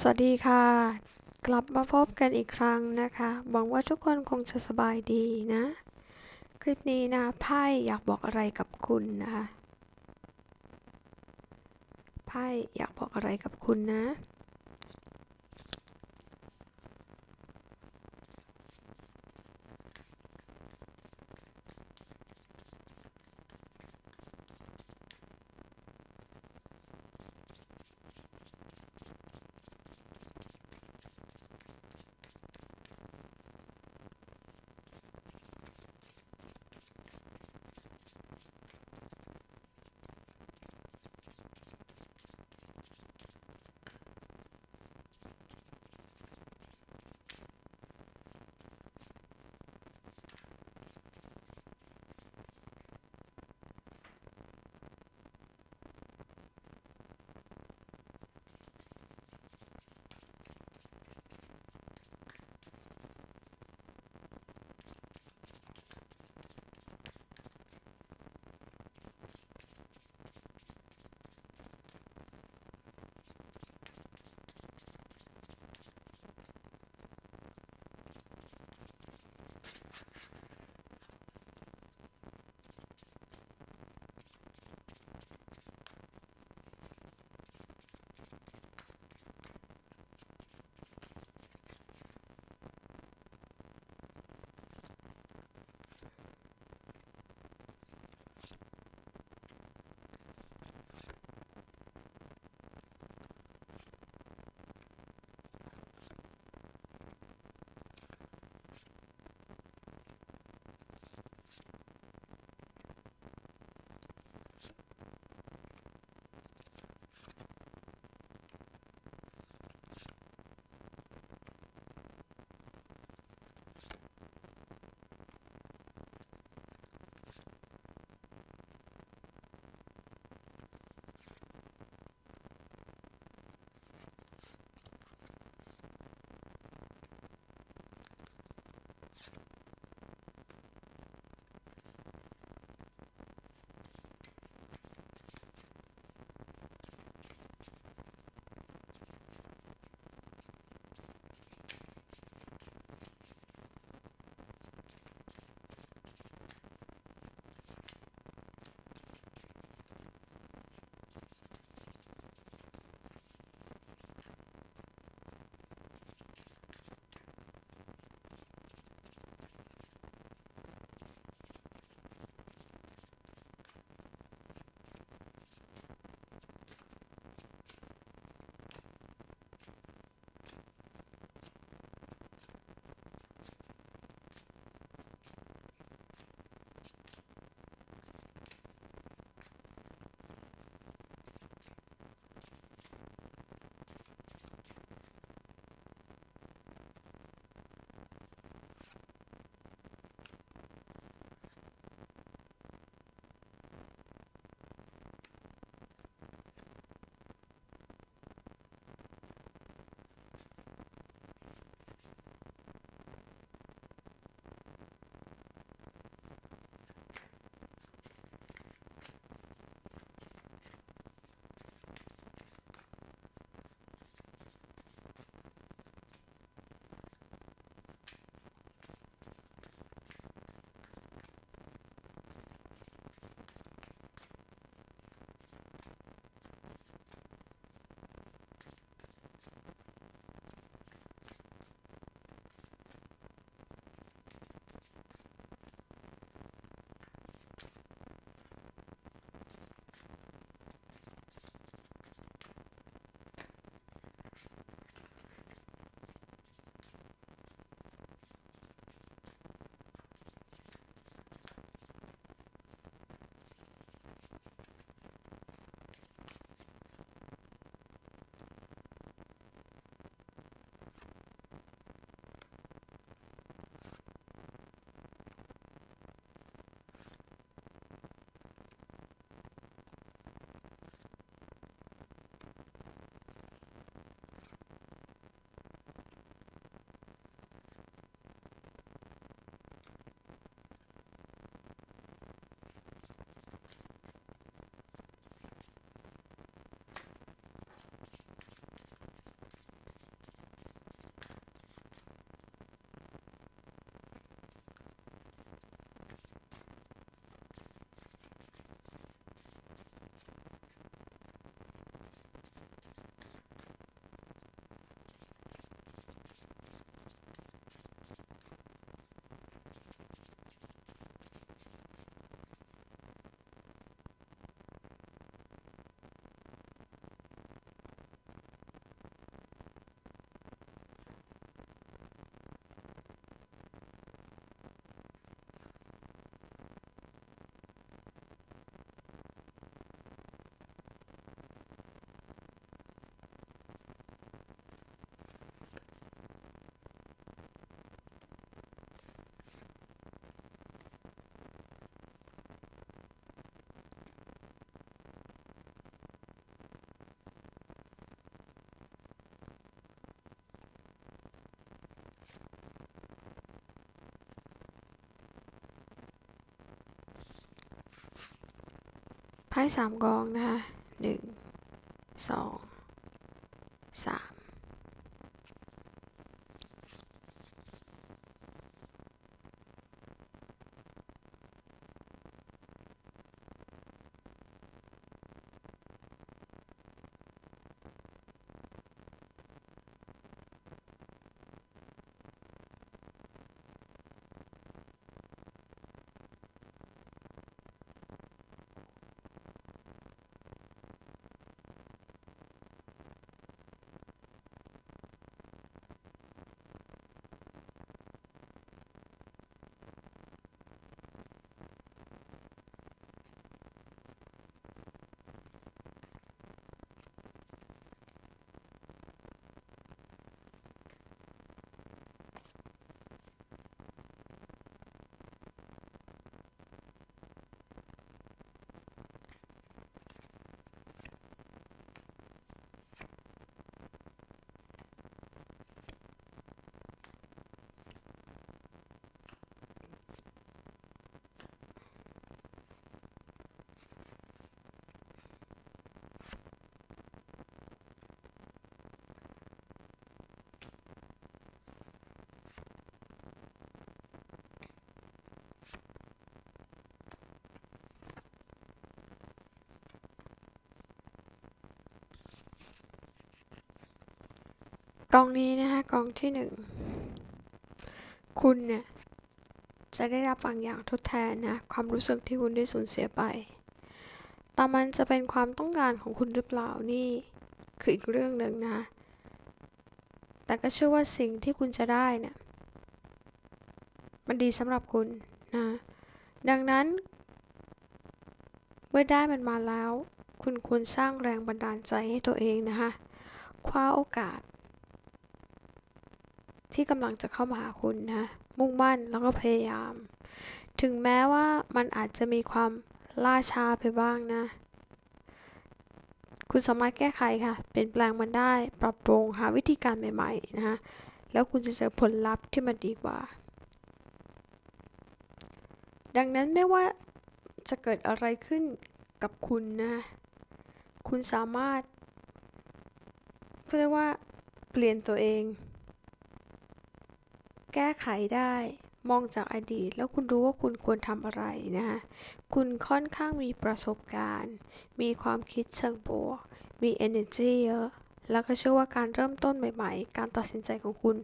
สวัสดีค่ะ กลับมาพบกันอีกครั้งนะคะ หวังว่าทุกคนคงจะสบายดีนะ คลิปนี้นะไพ่อยากบอกอะไรกับคุณนะคะไพ่อยากบอกอะไรกับคุณนะ ไพ่สามกองนะคะหนึ่งสองสาม กองนี้นะคะกองที่หนึ่งคุณเนี่ยจะได้รับบางอย่างทดแทนนะความรู้สึกที่คุณได้สูญเสียไป แต่มันจะเป็นความต้องการของคุณหรือเปล่านี่คืออีกเรื่องหนึ่งนะ แต่ก็เชื่อว่าสิ่งที่คุณจะได้เนี่ยมันดีสำหรับคุณนะ ดังนั้น เมื่อได้มันมาแล้ว คุณควรสร้างแรงบันดาลใจให้ตัวเองนะคะ คว้าโอกาส ที่กำลังจะเข้ามาหาคุณนะ มุ่งมั่นแล้วก็พยายาม ถึงแม้ว่ามันอาจจะมีความล่าช้าไปบ้างนะ คุณสามารถแก้ไขค่ะ เปลี่ยนแปลงมันได้ ปรับปรุงหาวิธีการใหม่ๆนะคะแล้วคุณจะเจอผลลัพธ์ที่มันดีกว่า ดังนั้นไม่ว่าจะเกิดอะไรขึ้นกับคุณนะ คุณสามารถเรียกว่าเปลี่ยนตัวเอง แก้ไขได้ มองจากอดีต แล้วคุณรู้ว่าคุณควรทำอะไรนะคุณค่อนข้างมีประสบการณ์ มีความคิดเชิงบวก มี energy เยอะ แล้วก็เชื่อว่าการเริ่มต้นใหม่ ๆ การตัดสินใจของคุณ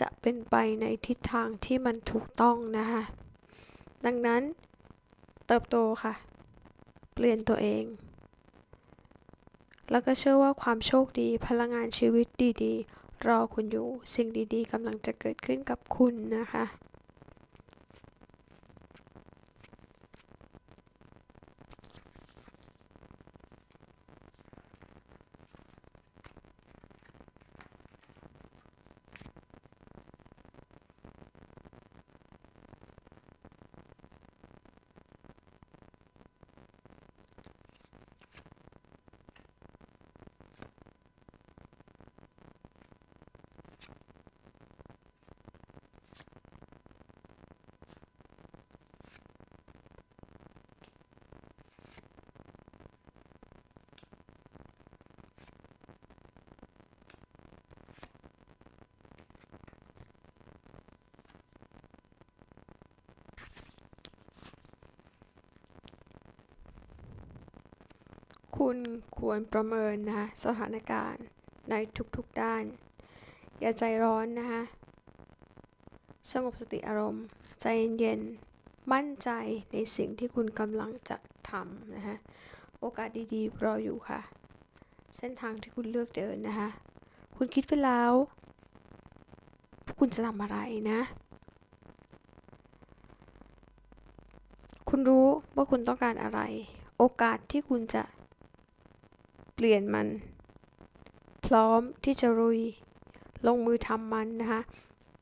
จะเป็นไปในทิศทางที่มันถูกต้องนะคะดังนั้น เติบโตค่ะ เปลี่ยนตัวเองแล้วก็เชื่อว่าความโชคดีพลังงานชีวิตดี ๆ รอคุณอยู่สิ่งดีๆกำลังจะเกิดขึ้นกับคุณนะคะ คุณควรประเมินนะคะสถานการณ์ในทุกๆด้าน อย่าใจร้อนนะคะสงบสติอารมณ์ ใจเย็นๆ มั่นใจในสิ่งที่คุณกำลังจะทำนะคะโอกาสดีๆ รออยู่ค่ะ เส้นทางที่คุณเลือกเดินนะคะคุณคิดไปแล้ว คุณจะทำอะไรนะ คุณรู้ว่าคุณต้องการอะไร โอกาสที่คุณจะ เปลี่ยนมัน พร้อมที่จะรุย ลงมือทำมันนะคะ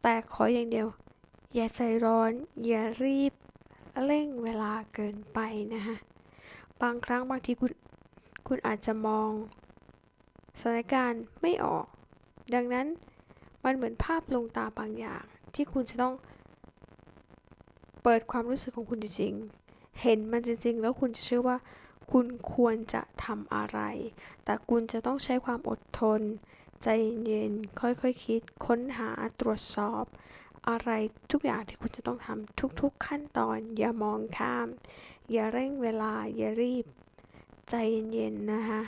แต่ขออย่างเดียว อย่าใจร้อน อย่ารีบเร่งเวลาเกินไปนะคะบางครั้งบางทีคุณคุณอาจจะมองสถานการณ์ไม่ออก ดังนั้นมันเหมือนภาพลงตาบางอย่าง ที่คุณจะต้อง เปิดความรู้สึกของคุณจริงๆ เห็นมันจริงๆ แล้วคุณจะเชื่อว่า คุณควรจะทำอะไร แต่คุณจะต้องใช้ความอดทน ใจเย็นๆค่อยๆคคิด ค้นหาตรวจสอบ อะไรทุกอย่างที่คุณจะต้องทำทุกๆขั้นตอน อย่ามองข้าม อย่าเร่งเวลา อย่ารีบ ใจเย็นๆนะคะ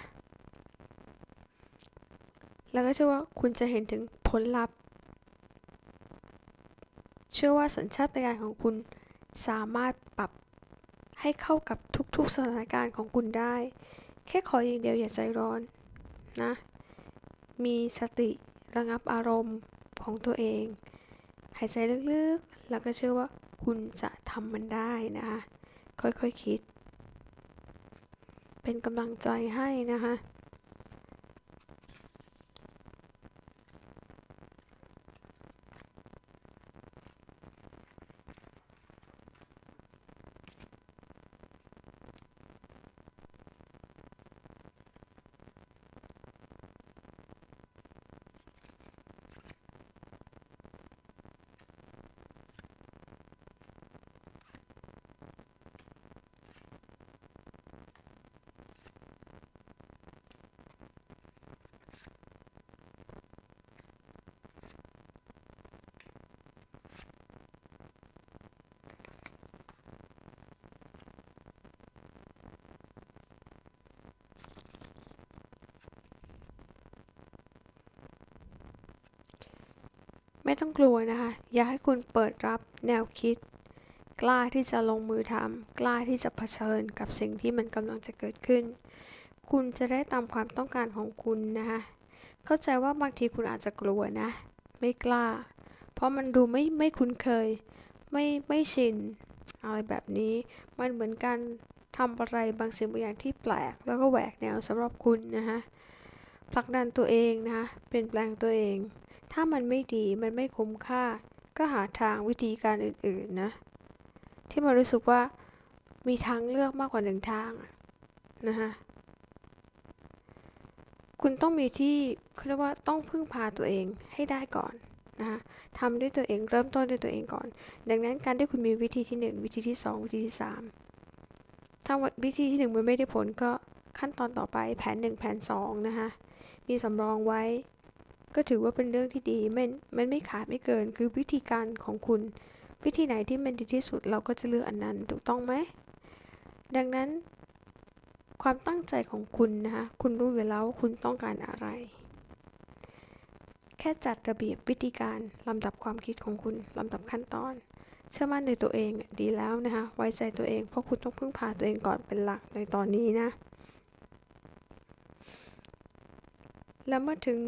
แล้วก็เชื่อว่าคุณจะเห็นถึงผลลัพธ์ เชื่อว่าสัญชาตญาณของคุณสามารถปรับให้เข้ากับ ทุกสถานการณ์ของคุณได้ แค่ขออย่างเดียวอย่าใจร้อนนะ มีสติระงับอารมณ์ของตัวเอง หายใจลึกๆ แล้วก็เชื่อว่าคุณจะทำมันได้นะคะ ค่อยๆคคิด เป็นกำลังใจให้นะคะ ไม่ต้องกลัวนะคะ อยากให้คุณเปิดรับแนวคิด กล้าที่จะลงมือทำกล้าที่จะเผชิญกับสิ่งที่มันกำลังจะเกิดขึ้น คุณจะได้ตามความต้องการของคุณนะคะเข้าใจว่าบางทีคุณอาจจะกลัวนะ ไม่กล้า เพราะมันดูไม่ไม่คุ้นเคย ไม่ไม่ชินอะไรแบบนี้ มันเหมือนการทำอะไรบางสิ่งบางอย่างที่แปลก แล้วก็แหวกแนวสำหรับคุณนะคะผลักดันตัวเองนะคะเปลี่ยนแปลงตัวเอง ถ้ามันไม่ดีมันไม่คุ้มค่า ก็หาทางวิธีการอื่นๆนะ ที่มันรู้สึกว่ามีทางเลือกมากกว่าหนึ่งทางนะคะคุณต้องมีที่เขาเรียกว่าต้องพึ่งพาตัวเองให้ได้ก่อนนะคะทำด้วยตัวเองเริ่มต้นด้วยตัวเองก่อน ดังนั้นการที่คุณมีวิธีที่ 1 วิธีที่ 2 วิธีที่ 3 ถ้าวิธีที่ 1 มันไม่ได้ผลก็ขั้นตอนต่อไปแผน 1 แผน 2 นะคะมีสำรองไว้ ก็ถือว่าเป็นเรื่องที่ดีมันมันไม่ขาดไม่เกินคือวิธีการของคุณ วิธีไหนที่มันดีที่สุดเราก็จะเลือกอันนั้นถูกต้องไหมดังนั้น ความตั้งใจของคุณนะคะคุณรู้อยู่แล้วว่าคุณต้องการอะไร แค่จัดระเบียบวิธีการลำดับความคิดของคุณลำดับขั้นตอน เชื่อมั่นในตัวเองดีแล้วนะคะไว้ใจตัวเองเพราะคุณต้องพึ่งพาตัวเองก่อนเป็นหลักในตอนนี้นะแล้วเมื่อถึง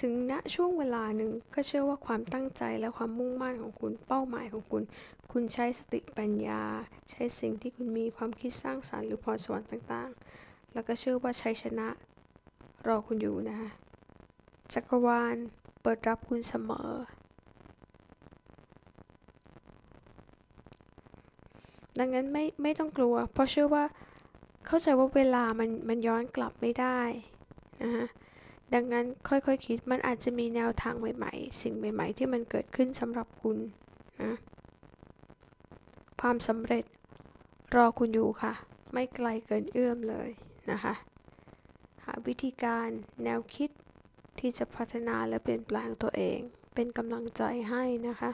ถึงณช่วงเวลาหนึ่งก็เชื่อว่าความตั้งใจและความมุ่งมั่นของคุณเป้าหมายของคุณ คุณใช้สติปัญญา ใช้สิ่งที่คุณมีความคิดสร้างสารรค์หรือพรสวรรค์ต่างๆ แล้วก็เชื่อว่าชัยชนะ รอคุณอยู่นะคะจักรวาลเปิดรับคุณเสมอ ดังนั้นไม่ไม่ต้องกลัว เพราะเชื่อว่าเข้าใจว่าเวลามันมันย้อนกลับไม่ได้นะคะ ดังนั้นค่อยๆคคิดมันอาจจะมีแนวทางใหม่ๆ สิ่งใหม่ๆ ที่มันเกิดขึ้นสำหรับคุณนะความสำเร็จรอคุณอยู่ค่ะ ไม่ไกลเกินเอื้อมเลยนะคะ หาวิธีการแนวคิดที่จะพัฒนาและเปลี่ยนแปลงตัวเอง เป็นกำลังใจให้นะคะ